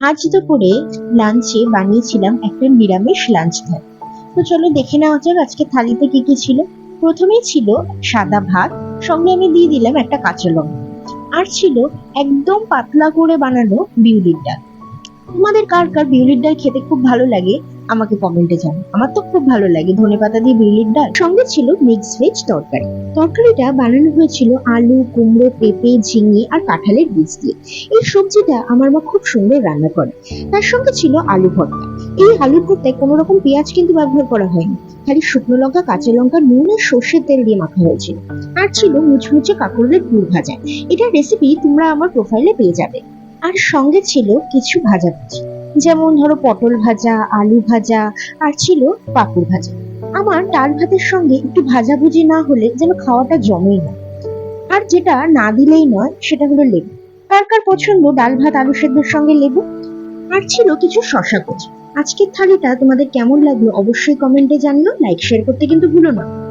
আজ দুপুরে লাঞ্চে বানিয়েছিলাম একটা নিরামিষ লাঞ্চ ঘর তো চলো দেখে নেওয়া যাক আজকে থালিতে কি কি ছিল। প্রথমেই ছিল সাদা ভাত, সঙ্গে আমি দিয়ে দিলাম একটা কাঁচা লঙ্কা। আর ছিল একদম পাতলা করে বানানো বিউলির ডাল। তোমাদের কার কার বিউলির ডাল খেতে খুব ভালো লাগে, আমাকে কমেন্টে জানাও। আমার তো খুব ভালো লাগে ধনে পাতা দিয়ে বিউলির ডাল। সঙ্গে ছিল মিক্স ভেজ তরকারি। তরকারিটা বানানো হয়েছিল আলু, কুমড়ো, পেঁপে, ঝিঙে আর কাঁঠালের বীজ দিয়ে। এই সবজিটা আমার মা খুব সুন্দর রান্না করে। তার সঙ্গে ছিল আলু ভর্তা। এই আলুর ভর্তায় কোনো রকম পেঁয়াজ কিন্তু ব্যবহার করা হয়নি। খালি শুকনো লঙ্কা, কাঁচা লঙ্কা, নুন আর সর্ষের তেল দিয়ে মাখা হয়েছিল। আর ছিল মুচমুচে কাঁকরোলের পুর ভাজা। এটার রেসিপি তোমরা আমার প্রোফাইলে পেয়ে যাবে। আর সঙ্গে ছিল কিছু ভাজা ভাজি। যেমন ধরো পটল ভাজা, আলু ভাজা, আর ছিল পাঁপড় ভাজা। আমার ডাল ভাতের সঙ্গে একটু ভাজাভুজি না হলে যেন খাওয়াটা জমেই না। আর যেটা না দিলেই নয়, সেটা হলো লেবু। কার কার পছন্দ ডাল ভাত, আলু সেদ্ধর সঙ্গে লেবু? আর ছিল কিছু শশা কুচি আজকের থালিটা তোমাদের কেমন লাগল অবশ্যই কমেন্টে জানিও, লাইক শেয়ার করতে কিন্তু ভুলো না।